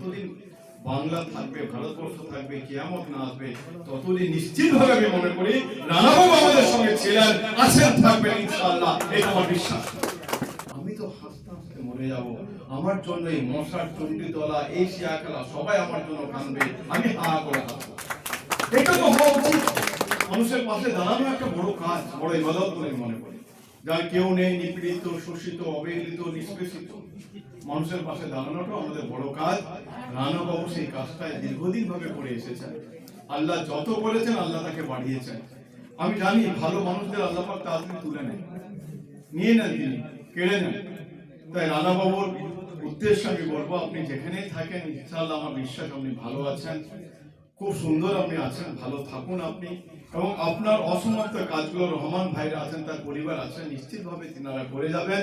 যতদিন বাংলা থাকবে, ভারতবর্ষ থাকবে, কিয়ামত না আসবে, ততদিন নিশ্চিতভাবে আমি মনে করি রানাবাবু আমাদের সঙ্গে ছিলেন, আছেন, থাকবেন, ইনশাআল্লাহ এটা আমার বিশ্বাস। আমি তো হাসতে হাসতে মরে যাব। আমার জন্য এই মশার চণ্ডীতলা, এই শিয়া খেলা সবাই আমার জন্য কানবে আমি হা করে হাসবো। এটা তো হওয়া উচিত। মানুষের পাশে দাঁড়ানো একটা বড় কাজ, বড় ইবাদত বলে মনে করি। যার কেউ নেই, নিপীড়িত, শোষিত, অবহেলিত, নিষ্পেষিত। মানুষের পাশে দাঁড়ানোটা আমাদের বড় কাজ। রানাবাবু সেই কাজটায় দীর্ঘদিন ভাবে করে এসেছেন। আল্লাহ যত করেছেন, আল্লাহ তাকে বাড়িয়েছেন। আমি জানি ভালো মানুষদের আল্লাহ পাক তাড়াতাড়ি তুলে নেন। নিয়ে নেন তিনি, কেড়ে নেন। তাই রানাবাবুর উদ্দেশ্যে আমি বলব, আপনি যেখানেই থাকেন, ইনশাআল্লাহ আমার বিশ্বাস, আপনি ভালো আছেন। খুব সুন্দর আপনি আছেন, ভালো থাকুন আপনি। এবং আপনার অসমাপ্ত কাজগুলো রহমান ভাইরা আছেন, তার পরিবার আছেন, নিশ্চিতভাবে তিনারা করে যাবেন।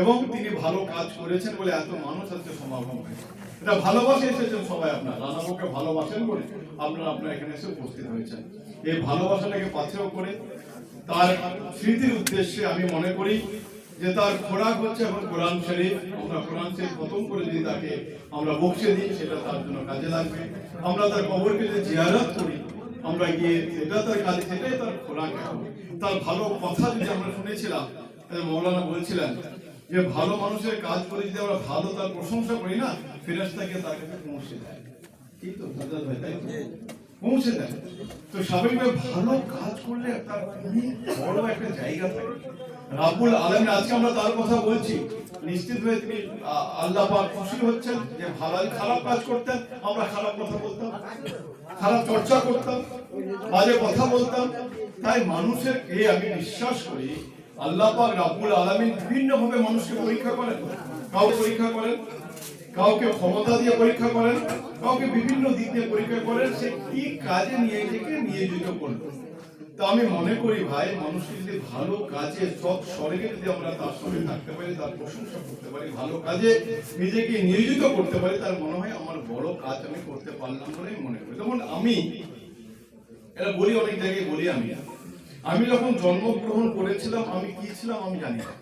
এবং তিনি ভালো কাজ করেছেন বলে এত মানুষ আজকে সমাগম হয়েছে। এটা ভালোবাসে এসেছেন সবাই আপনার, রানাবুকে ভালোবাসেন বলে আপনারা আপনার এখানে এসে উপস্থিত হয়েছেন। এই ভালোবাসাটাকে পাথেও করে তার স্মৃতির উদ্দেশ্যে আমি মনে করি যে তার খোরাক হচ্ছে এখন কোরআন শরীফ, আমরা কোরআন শরীফ খতম করে যদি তাকে আমরা বকশে দিই, সেটা তার জন্য কাজে লাগবে। আমরা তার কবরকে যে জিয়ারত করি, আমরা গিয়ে সেটা তার কাজে, সেটাই তার খোরাক তার ভালো কথা যদি আমরা শুনেছিলাম মৌলানা বলছিলেন যে ভালো মানুষের কাজ করে যদি আমরা ভালো তার প্রশংসা করি না ফেরাস্তাকে তার কাছে পৌঁছে দেয়। এই তো হাজার ভাই, তাই পৌঁছে দেয়। তো স্বাভাবিকভাবে ভালো কাজ করলে তার অনেক বড় একটা জায়গা থাকে। রাবুল আলম, আজকে আমরা তার কথা বলছি। নিশ্চিত হয়ে তিনি আল্লাহ পাক খুশি হচ্ছেন যে ভালো খারাপ কাজ করতেন, আমরা খারাপ কথা বলতাম, খারাপ চর্চা করতাম, বাজে কথা বলতাম। তাই মানুষের কে আমি বিশ্বাস করি, আল্লাহ পাক রাবুল আলমিন বিভিন্ন ভাবে মানুষকে পরীক্ষা করেন। কাউকে পরীক্ষা করেন, কাউকে ক্ষমতা দিয়ে পরীক্ষা করেন, কাউকে বিভিন্ন দিক দিয়ে পরীক্ষা করেন, সে কি কাজে নিয়ে নিজেকে নিয়োজিত করবে তো আমি মনে করি ভাই, মানুষকে যদি ভালো কাজে সব স্বর্গে যদি আমরা তার সঙ্গে থাকতে পারি, তার প্রশংসা করতে পারি, ভালো কাজে নিজেকে নিয়োজিত করতে পারি, তার মনে হয় আমার বড় কাজ আমি করতে পারলাম বলেই মনে করি। যেমন আমি, এটা বলি, অনেক জায়গায় বলি আমি। আমি যখন জন্মগ্রহণ করেছিলাম, আমি কি ছিলাম আমি জানি না।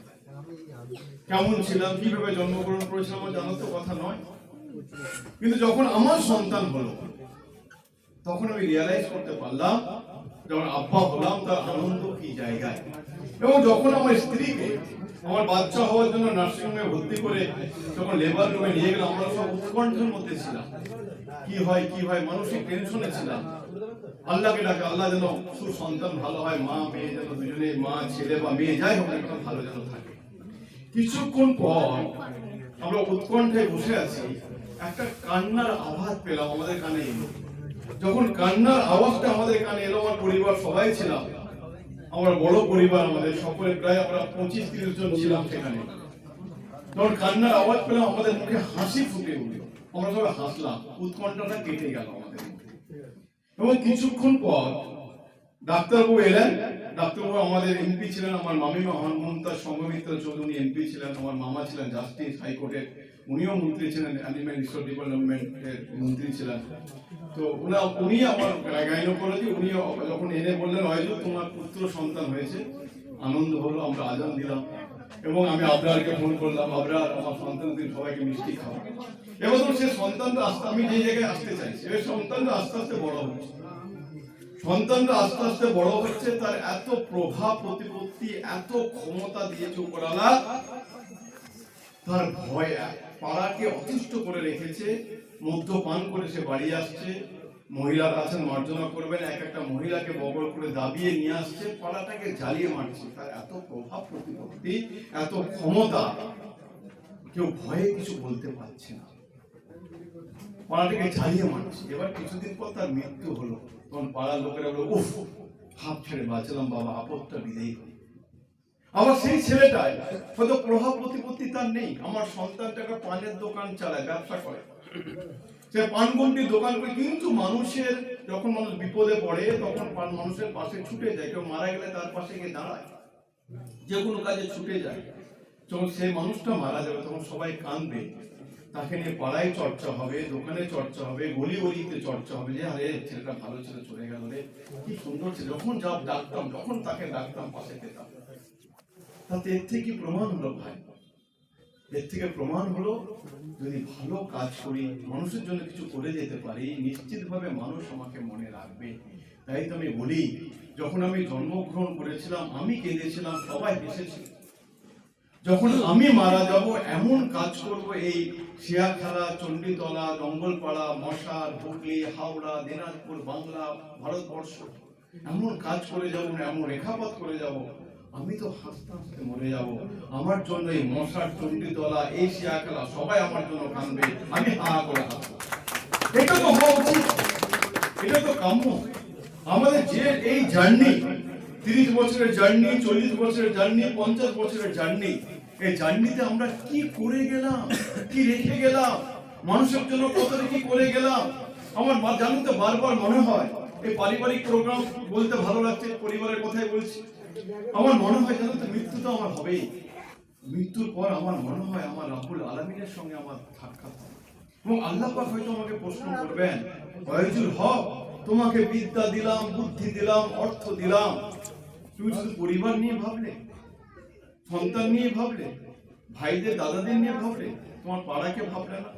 কেমন ছিলাম, কীভাবে জন্মগ্রহণ করেছিলাম আমার জানার তো কথা নয়। কিন্তু যখন আমার সন্তান হলো, তখন আমি রিয়ালাইজ করতে পারলাম যখন আব্বা হলাম তার আনন্দ কি জায়গায়? এবং যখন আমার স্ত্রীকে, আমার বাচ্চা হওয়ার জন্য নার্সিং হোমে ভর্তি করে যখন লেবার রুমে নিয়ে গেলাম, আমরা সব উৎকণ্ঠার মধ্যে ছিলাম। কি হয় কি হয়, মানসিক টেনশনে ছিলাম। আল্লাহকে ডাকে, আল্লাহ যেন ভালো হয়, মা, মেয়ে যেন দুজনে, মা, ছেলে বা মেয়ে যাই হোক ভালো যেন থাকে। কিছুক্ষণ পর আমরা উৎকণ্ঠায় বসে আছি, একটা কান্নার আওয়াজ পেলাম আমাদের কানে। যখন কান্নার আওয়াজটা আমাদের কানে এলো, আমার পরিবার সবাই ছিলাম। আমার বড় পরিবার আমাদের সকলে, প্রায় আমরা পঁচিশ তিরিশ জন ছিলাম সেখানে। যখন কান্নার আওয়াজ পেলাম, আমাদের মুখে হাসি ফুটে উঠল। আমরা সবাই হাসলাম, উৎকণ্ঠাটা কেটে গেল আমাদের এবং কিছুক্ষণ পর ডাক্তারবাবু এলেন। ডাক্তারবাবু আমাদের এমপি ছিলেন, আমার মামিমা হনুমন্তার সঙ্গমিত্র চৌধুরী এমপি ছিলেন, আমার মামা ছিলেন জাস্টিস হাইকোর্টের উনিও মন্ত্রী ছিলেন অ্যানিম্যাল রিসোর্স ডেভেলপমেন্টের মন্ত্রী ছিলেন। তো উনা উনি আমার গাইনোকোলজি উনি যখন এনে বললেন, হয়তো তোমার পুত্র সন্তান হয়েছে, আনন্দ হলো, আমরা আজান দিলাম এবং আমি আবরারকে ফোন করলাম, আবরার, আমার সন্তানদের সবাইকে মিষ্টি খাওয়া। এবং সে সন্তানটা আস্তে, আমি যে জায়গায় আসতে চাইছি এবার সন্তানটা আস্তে আস্তে বড় হচ্ছে সন্তানরা আস্তে আস্তে বড় হচ্ছে, তার এত প্রভাব, প্রতিপত্তি, এত ক্ষমতা দিয়েছে উপরালা তার ভয় পাড়াকে অতিষ্ঠ করে রেখেছে, মদ্যপান করে সে বাড়ি আসছে, মহিলারা আছেন মার্জনা করবেন, এক একটা মহিলাকে বগল করে দাবিয়ে নিয়ে আসছে, পাড়াটাকে জ্বালিয়ে মারছে। তার এত প্রভাব প্রতিপত্তি, এত ক্ষমতা, কেউ ভয়ে কিছু বলতে পারছে না। পাড়াটাকে জ্বালিয়ে মারছে। এবার কিছুদিন পর তার মৃত্যু হলো। তখন পাড়ার লোকেরা বলে, উফ, হাফ ছেড়ে বাঁচলাম, বাবা, আপদটা বিদেই হলো। আমার সেই ছেলেটাই হয়তো প্রভাব প্রতিপত্তি তার নেই। আমার সন্তানটা একটা পানের দোকান চালায়, ব্যবসা করে। সে পানগুমটির দোকান করে, কিন্তু মানুষের যখন মানুষ বিপদে পড়ে, তখন পান মানুষের পাশে ছুটে যায়। কেউ মারা গেলে তার পাশে গিয়ে দাঁড়ায়। যে কোনো কাজে ছুটে যায়। যখন সেই মানুষটা মারা যাবে, তখন সবাই কাঁদবে। তাকে নিয়ে পাড়ায় চর্চা হবে, দোকানে চর্চা হবে, গলি গলিতে চর্চা হবে। যে, আরে, ছেলেটা ভালো ছেলে, চলে গেল রে। কি সুন্দর ছিল। যখন যা ডাকতাম, যখন তাকে ডাকতাম, পাশে পেতাম তাতে এর থেকে প্রমাণ হলো ভাই। এর থেকে প্রমাণ হলো যদি ভালো কাজ করি, মানুষের জন্য কিছু করে যেতে পারি, নিশ্চিতভাবে মানুষ আমাকে মনে রাখবে। তাই তো আমি বলি, যখন আমি জন্মগ্রহণ করেছিলাম, আমি কেঁদেছিলাম, সবাই হেসেছিল যখন আমি মারা যাব, এমন কাজ করব, এই শিয়াখালা চণ্ডীতলা জঙ্গলপাড়া মশার, হুগলি, হাওড়া, দিনাজপুর, বাংলা, ভারতবর্ষ। এমন কাজ করে যাব, এমন রেখাপাত করে যাব আমি তো হাসতে হাসতে মরে যাব। আমার জন্য এই মশার চণ্ডীতলা এই শিয়াখালা সবাই আমার জন্য কানবে আমি হা করে হাসবো। এটা তো হওয়া এটা তো কাম্য। আমাদের যে এই জার্নি, তিরিশ বছরের জার্নি, চল্লিশ বছরের জার্নি, পঞ্চাশ বছরের জার্নি, এই জার্নিতে আমরা কি করে গেলাম? কি রেখে গেলাম? মানুষের জন্য কত কি করে গেলাম? আমার মা জানেন তো বারবার মনে হয়, এই পারিবারিক প্রোগ্রাম বলতে ভালো লাগছে, পরিবারের কথাই বলছি। আমার মনে হয় জানো তো, মৃত্যু তো আমার হবেই। মৃত্যুর পর আমার মনে হয় আমার রাহুল আলমিনের সঙ্গে আমার সাক্ষাৎ হবে। এবং আল্লাহ পাক হয়তো আমাকে প্রশ্ন করবেন ওয়াইজুল হক, তোমাকে বিদ্যা দিলাম, বুদ্ধি দিলাম, অর্থ দিলাম। তুমি শুধু পরিবার নিয়ে ভাবলে, সন্তান নিয়ে ভাবলে, ভাইদের, দাদাদের নিয়ে ভাবলে, তোমার পাড়াকে ভাবলে না,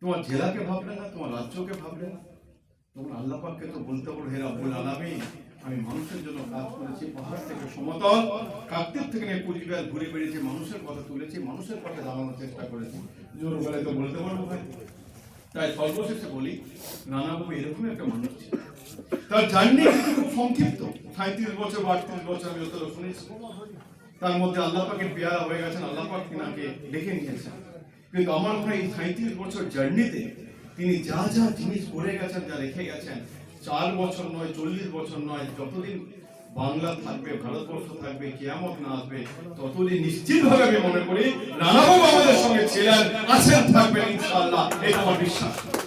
তোমার জেলাকে ভাবলে না, তোমার রাজ্যকে ভাবলে না? তখন আল্লাহ পাককে তো বলতে বলো হে রাব্বুল আলামিন আমি মানুষের জন্য কাজ করেছি, পাহাড় থেকে সমতল, কাকদ্বীপ থেকে নিয়ে কুচবিহার ঘুরে বেড়েছি মানুষের কথা তুলেছি, মানুষের কথা জানানোর চেষ্টা করেছি। জোর বলে তো বলতে পারব ভাই তাই সর্বশেষে বলি নানাবাবু এরকম একটা মানুষ ছিল। তার জার্নি কিন্তু খুব সংক্ষিপ্ত। সাঁত্রিশ বছর বা আটত্রিশ বছর, আমি যতটা শুনেছি। তার মধ্যে আল্লাহ পাকের পেয়ারা হয়ে গেছেন আল্লাহ পাক তিনাকে ডেকে নিয়েছেন। কিন্তু আমার মনে হয় এই সাঁত্রিশ বছর জার্নিতে তিনি যা যা জিনিস করে গেছেন, যা রেখে গেছেন চার বছর নয়, চল্লিশ বছর নয়, যতদিন বাংলা থাকবে, ভারতবর্ষ থাকবে, কেয়ামত না আসবে, ততদিন নিশ্চিতভাবে আমি মনে করি রানাবাবু আমাদের সঙ্গে ছিলেন, আছেন, থাকবেন, ইনশাআল্লাহ, এটা আমার বিশ্বাস।